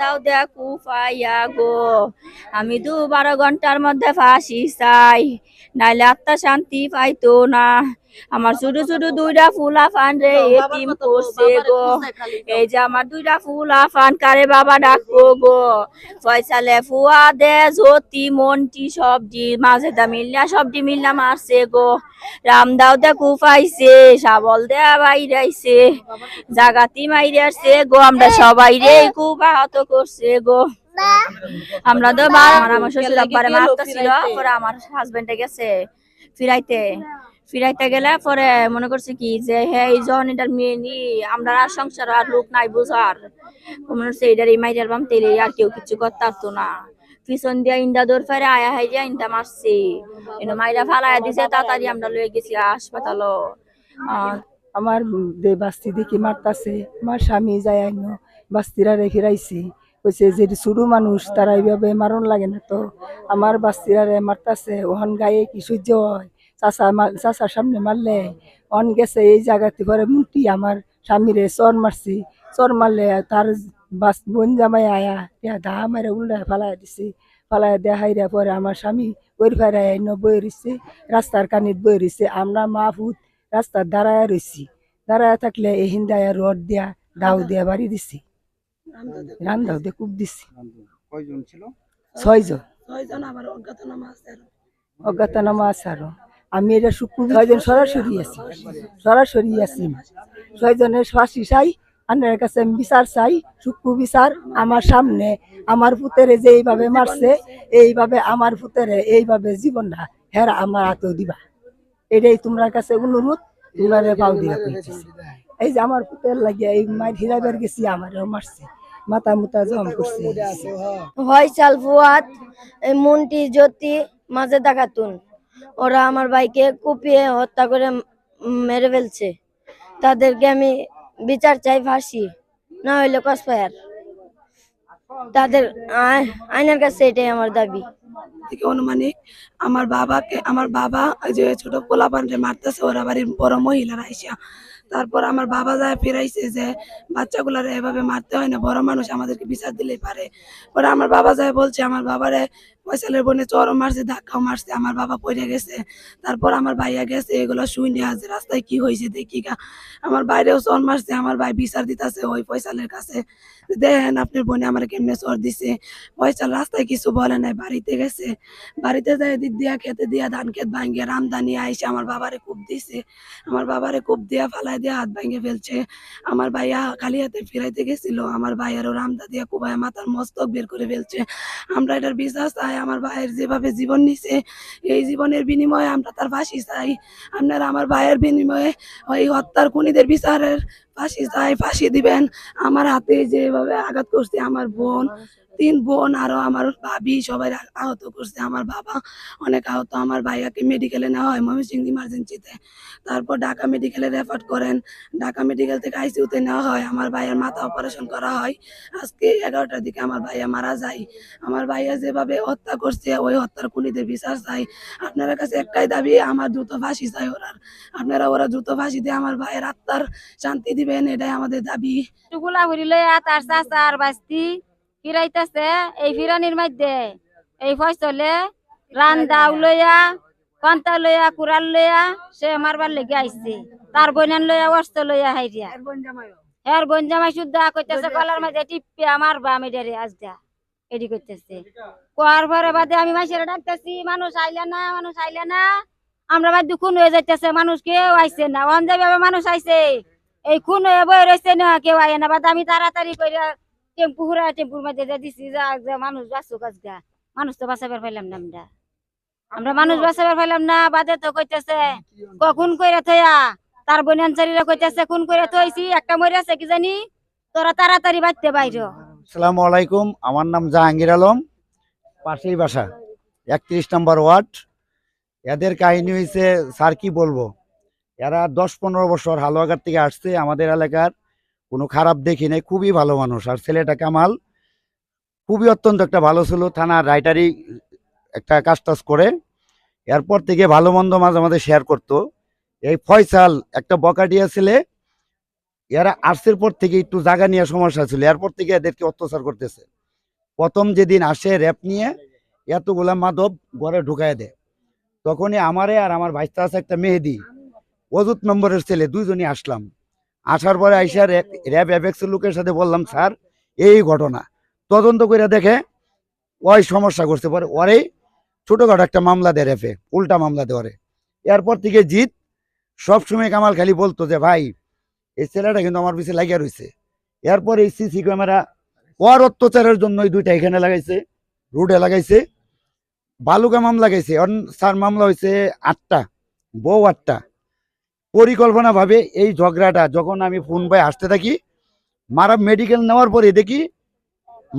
দাও দেখু পাইয়া গো আমি দু বারো ঘণ্টার মধ্যে ফাঁসি চাই, নাইলে আত্মা শান্তি পাইতো না। আমার ছোট ছোট দুইটা ফুলা ফান রে এটিম করছে গো। এই যে আমার দুইটা ফুলা ফান কারে বাবা ডাকবো গো? ফয়সালে ফুয়া দে জ্যোতি মন্টি সব সবজি মাঝে দা মিল্লা সবজি মিল্লা মারছে গো। রামদাও দে কুফাইছে শাবল দে বাইরাইছে। জাগাতি মাইরে আসছে গো আমরা সবাই রে খুব আহত করছে গো। আমরা তো বার আমার আমার শ্বশুর আব্বারে মারতেছিল পরে আমার হাজবেন্ডে গেছে। ফিরাইতে। ফিরাইতে গেলে পরে মনে করছে কি যে হ্যাঁ এই যখন মেয়ে নি আমরা আর সংসার আর লোক নাই বুঝার। মনে হচ্ছে এটার এই মাইটার বাম তেলে আর কেউ কিছু করতে না। পিছন দিয়া ইন্দা দৌড় ফেরে আয়া হাই দিয়া ইন্দা মারছে। এনে মাইরা ফালাইয়া দিছে তাড়াতাড়ি আমরা লয়ে গেছি হাসপাতালও। আহ, আমার দে বাস্তি দেখি মারতাছে আমার স্বামী যায় আইন বাস্তিরা রেখে রাইছি কইছে যে ছোটো মানুষ তারা এইভাবে মারণ লাগে না তো। আমার বাস্তিরা রে মারতাছে ওহন গায়ে কি সহ্য হয়? চাচা মা- চাচার সামনে মারলে অন গেছে এই জায়গাতে পরে মুটি আমার স্বামীরে চর মারছি। চর মারলে তার বাস বোন জামাই আয়া ইয়া দা মারে উল্টা ফালাই দিছি। ফালাই দেখাইরা পরে আমার স্বামী ওই ফেরাই আইন বই রইছে রাস্তার কানিত বই রইছে। আমরা মা ফুট রাস্তার দাঁড়ায় রইছি। দাঁড়ায় থাকলে এই হিন্দায় রড দিয়া দাও দিয়া বাড়ি দিছি। রান্দাও দিয়ে কুপ দিছি। কয়জন ছিল? ছয়জন। ছয়জন আবার অজ্ঞাতনামা আছে আরও। আমি এটা শুক্র ছয়জন সরাসরি আছি। সরাসরি আছি। ছয়জনের ফাঁসি চাই আনের কাছে আমি বিচার চাই শুক্র বিচার আমার সামনে। আমার পুতেরে যে এইভাবে মারছে, এইভাবে আমার পুতেরে এইভাবে জীবনটা হেরা আমার হাতে দিবা। এটাই তোমরা কাছে অনুরোধ তোমরা পাও দিয়া এই যে আমার পুতের লাগিয়া এই মাই হিরাবার গেছি, আমারও মারছে, মাথা মুতা জম করছে। ফয়সাল ফুয়াদ, এই মন্টি জ্যোতি, মাঝে দাগাতুন ওরা আমার ভাইকে কুপিয়ে হত্যা করে মেরে ফেলছে। তাদেরকে আমি বিচার চাই ফাঁসি, না হইলে কসফায়ার তাদের আই- আইনের কাছে এটাই আমার দাবি। অনুমানিক আমার বাবাকে, আমার বাবা যে ছোট পোলা পোলাপানরে মারতেছে, ওরা বাড়ির বড় মহিলারা আইসা। তারপর আমার বাবা যায় ফিরাইছে যে, বাচ্চাগুলারে এভাবে মারতে হয় না, বড় মানুষ আমাদেরকে বিচার দিলেই পারে। পরে আমার বাবা যায় বলছে, আমার বাবারে ফয়সালের বোনে চরম মারছে, ধাক্কাও মারছে, আমার বাবা পড়ে গেছে। তারপর আমার ভাইয়া গেছে, এগুলো শুনে আজ রাস্তায় কি হয়েছে দেখি গা। আমার বাইরেও চর মারছে, আমার ভাই বিচার দিতেছে ওই পয়সালের কাছে। দেখেন আপনার বোনে আমার কেমনে চর দিছে। ফয়সাল রাস্তায় কিছু বলে নাই, বাড়িতে গেছে। বাড়িতে যাই দিক দিয়া খেতে দিয়া, ধান খেত ভাঙ্গে, রামদানি আইসে, আমার বাবারে কূপ দিছে। আমার বাবারে কূপ দিয়া ফালাই দিয়া, হাত ভাঙ্গে ফেলছে। আমার ভাইয়া খালি হাতে ফিরাইতে গেছিল। আমার ভাইয়ারও রামদা দিয়া কুবায় মাথার মস্তক বের করে ফেলছে। আমরা এটার বিশ্বাস চাই। আমার ভাইয়ের যেভাবে জীবন নিছে, এই জীবনের বিনিময়ে আমরা তার ফাঁসি চাই। আপনারা আমার ভাইয়ের বিনিময়ে ওই হত্যার খুনিদের বিচারের ফাঁসি চাই, ফাঁসি দিবেন। আমার হাতে যেভাবে আঘাত করছে, আমার বোন তিন বোন আরও আমার ভাবি সবাই আহত করছে। আমার বাবা অনেক আহত, আমার ভাইয়াকে মেডিকেলে নেওয়া হয় ময়মনসিংহ ইমার্জেন্সিতে তারপর ঢাকা মেডিকেলে রেফার করেন। ঢাকা মেডিকেল থেকে আইসিউতে নেওয়া হয়। আমার ভাইয়ের মাথা অপারেশন করা হয়। আজকে এগারোটার দিকে আমার ভাইয়া মারা যায়। আমার ভাইয়া যেভাবে হত্যা করছে, ওই হত্যার খুনিদের বিচার চাই। আপনার কাছে একটাই দাবি, আমার দ্রুত ফাঁসি চাই ওরার। আপনারা ওরা দ্রুত ফাঁসি দিয়ে আমার ভাইয়ের আত্মার শান্তি দিবেন, এটাই আমাদের দাবি। টুকুলা ঘুরি লইয়া তার চাচা আর বাস্তি। ফিরাইতেছে এই ফিরানির মধ্যে এই ফসলে রান্দাও লইয়া কন্তা লইয়া কুড়াল লইয়া সে মারবার লেগে আইছে তার বইনান লইয়া অস্ত্র লইয়া হাইরিয়া। এর বোন জামাই শুদ্ধ কইতেছে গলার মাঝে টিপে আমার বা আমি ডেরে আজদা এডি করতেছে কোয়ার পরে বাদে আমি মাসের ডাকতেছি মানুষ আইলে না মানুষ আইলে না আমরা বাদ খুন হয়ে যাইতেছে মানুষ কেউ আইছে না যাবে মানুষ আইছে এই খুন হয়ে বই রয়েছে না কেউ আয় না বাদ আমি তাড়াতাড়ি করে টেম্পু ঘুরা টেম্পুর মধ্যে দিয়ে দিছি যা যা মানুষ মানুষ তো বাঁচাবার পাইলাম না আমরা। আমরা মানুষ বাঁচাবার পাইলাম না, বাদে তো কইতেছে, কখন কইরা থইয়া তার বোন কইতেছে খুন করে থইছি, একটা মরে আছে কি জানি, তোরা তাড়াতাড়ি বাঁচতে বাইর আসসালামু আলাইকুম, আমার নাম জাহাঙ্গীর আলম, পাশেই বাসা, একত্রিশ নম্বর ওয়ার্ড। এদের কাহিনী হয়েছে স্যার কি বলব? এরা দশ পনেরো বছর হালুয়াঘাট থেকে আসছে আমাদের এলাকার কোনো খারাপ দেখি নাই, খুবই ভালো মানুষ। আর ছেলেটা কামাল, খুবই অত্যন্ত একটা ভালো ছিল, থানার রাইটারি একটা কাজ টাজ করে। এরপর থেকে ভালো মন্দ মাঝে মাঝে শেয়ার করতো। এই ফয়সাল একটা বকাটিয়া ছেলে, এরা আর্টসের পর থেকে একটু জায়গা নিয়ে সমস্যা ছিল। এরপর থেকে এদেরকে অত্যাচার করতেছে। প্রথম যেদিন আসে র্যাপ নিয়ে, এতগুলা মাদব ঘরে ঢুকায় দেয়। তখনই আমারে আর আমার ভাইস্তা আছে একটা মেহেদি অজুত নম্বরের ছেলে, দুইজনই আসলাম। আসার পরে আইসা র্যাব অ্যাপেক্সের লোকের সাথে বললাম, স্যার, এই ঘটনা। তদন্ত করে দেখে ওই সমস্যা করতে পারে ওরে ছোটখাটো একটা মামলা দেয় র্যাপে উল্টা মামলা দেয় ওরে। এরপর থেকে জিত সবসময় কামাল খালি বলতো যে, ভাই, এই ছেলেটা কিন্তু আমার পিছিয়ে লাগিয়ে রয়েছে এরপর এই সিসি ক্যামেরা ওর অত্যাচারের জন্য এই দুইটা এখানে লাগাইছে, রোডে লাগাইছে, বালুকা মামলা লাগাইছে। স্যার, মামলা হয়েছে আটটা, বউ আটটা। পরিকল্পনা ভাবে এই ঝগড়াটা যখন আমি ফোন পাই আসতে থাকি মারা মেডিকেল নেওয়ার পরে দেখি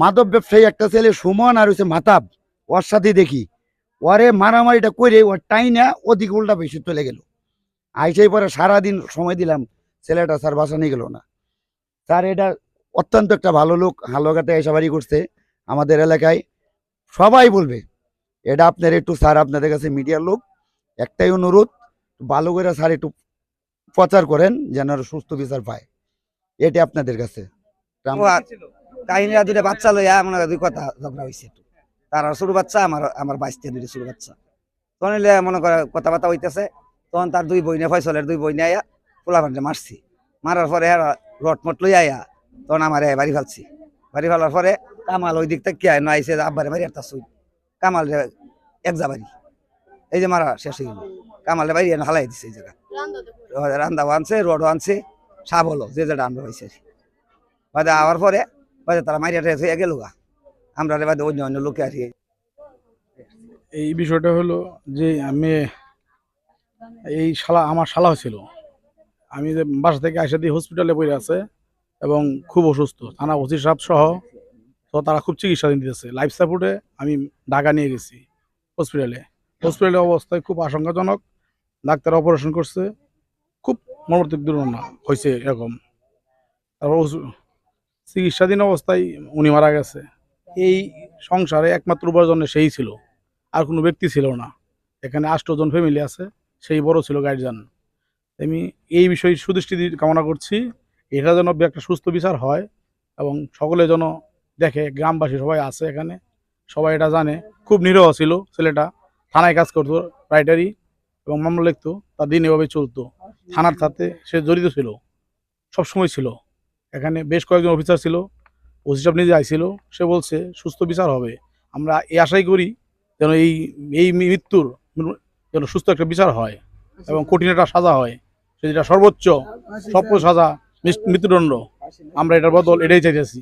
মাদক ব্যবসায়ী একটা ছেলে সুমন আর হচ্ছে মাতাব, ওর সাথে দেখি। ওরে মারামারিটা করে ওর টাইনা ওদিকে উল্টা বেশি চলে গেল। আইসাই পরে সারাদিন সময় দিলাম, ছেলেটা স্যার বাসা নিয়ে গেল না। স্যার এটা অত্যন্ত একটা ভালো লোক হালুয়াঘাটে এসে বাড়ি করছে আমাদের এলাকায়। সবাই বলবে, এটা আপনার একটু স্যার আপনাদের কাছে মিডিয়ার লোক, একটাই অনুরোধ, ভালো করে স্যার একটু প্রচার করেন যেন সুস্থ বিচার পায়। এটা আপনাদের কাছে। কাহিনীরা দুটা বাচ্চা লইয়া হয় দুই কথা ঝগড়া হয়েছে একটু। তার ছোট বাচ্চা, আমার আমার বাইশটা দুইটা ছোট বাচ্চা। তখন মনে করে কথাবার্তা হইতেছে। তখন তার দুই বইনে, ফয়সলের দুই বইনে আয়া পোলা ভান্ডে মারছি। মারার পরে রটমট লই আয়া তখন আমার বাড়ি ফেলছি। বাড়ি ফেলার পরে কামাল ওই দিক থেকে কি আয় না আইসে আব্বারে বাড়ি একটা সুই কামাল এক যা বাড়ি এই যে মারা শেষ হয়ে গেল। কামালে এনে হালাই দিছে এই জায়গা রান্দাও আনছে রডও আনছে, সাপ হলো, যে যেটা আমরা হয়েছে। বাদে আওয়ার পরে, বাদে তারা মাইরিয়া টেস হয়ে গেল আমরা বাদে অন্য অন্য লোকে আর এই বিষয়টা হলো যে আমি এই শালা, আমার শালা হয়েছিল। আমি যে বাসা থেকে আসা দিয়ে হসপিটালে পড়ে আছে এবং খুব অসুস্থ। থানা ওসি সাহেব সহ, তো তারা খুব চিকিৎসা দিতেছে। লাইফ সাপোর্টে আমি ঢাকা নিয়ে গেছি হসপিটালে হসপিটালে অবস্থায় খুব আশঙ্কাজনক, ডাক্তার অপারেশন করছে, খুব মর্মান্তিক দুর্ঘটনা হয়েছে এরকম। তারপর চিকিৎসাধীন অবস্থায় উনি মারা গেছে। এই সংসারে একমাত্র উপার্জনে সেই ছিল, আর কোনো ব্যক্তি ছিল না। এখানে আষ্টজন ফ্যামিলি আছে, সেই বড় ছিল গার্জিয়ান আমি এই বিষয়ে সুদৃষ্টি কামনা করছি, এটা যেন একটা সুস্থ বিচার হয় এবং সকলে যেন দেখে, গ্রামবাসী সবাই আছে এখানে, সবাই এটা জানে। খুব নিরহ ছিল ছেলেটা। থানায় কাজ করতো রাইটারি এবং মামলা লিখতো, তার দিন এভাবে চলতো। থানার সাথে সে জড়িত ছিল সব সময় ছিল। এখানে বেশ কয়েকজন অফিসার ছিল, ওসি সাহেব নিজে আইছিল, সে বলছে, সুস্থ বিচার হবে। আমরা এই আশাই করি যেন এই এই মৃত্যুর যেন সুস্থ একটা বিচার হয় এবং কঠিন একটা সাজা হয়। সেটা সর্বোচ্চ সর্বোচ্চ সাজা, মৃত্যুদণ্ড। আমরা এটার বদল এটাই চাইতেছি।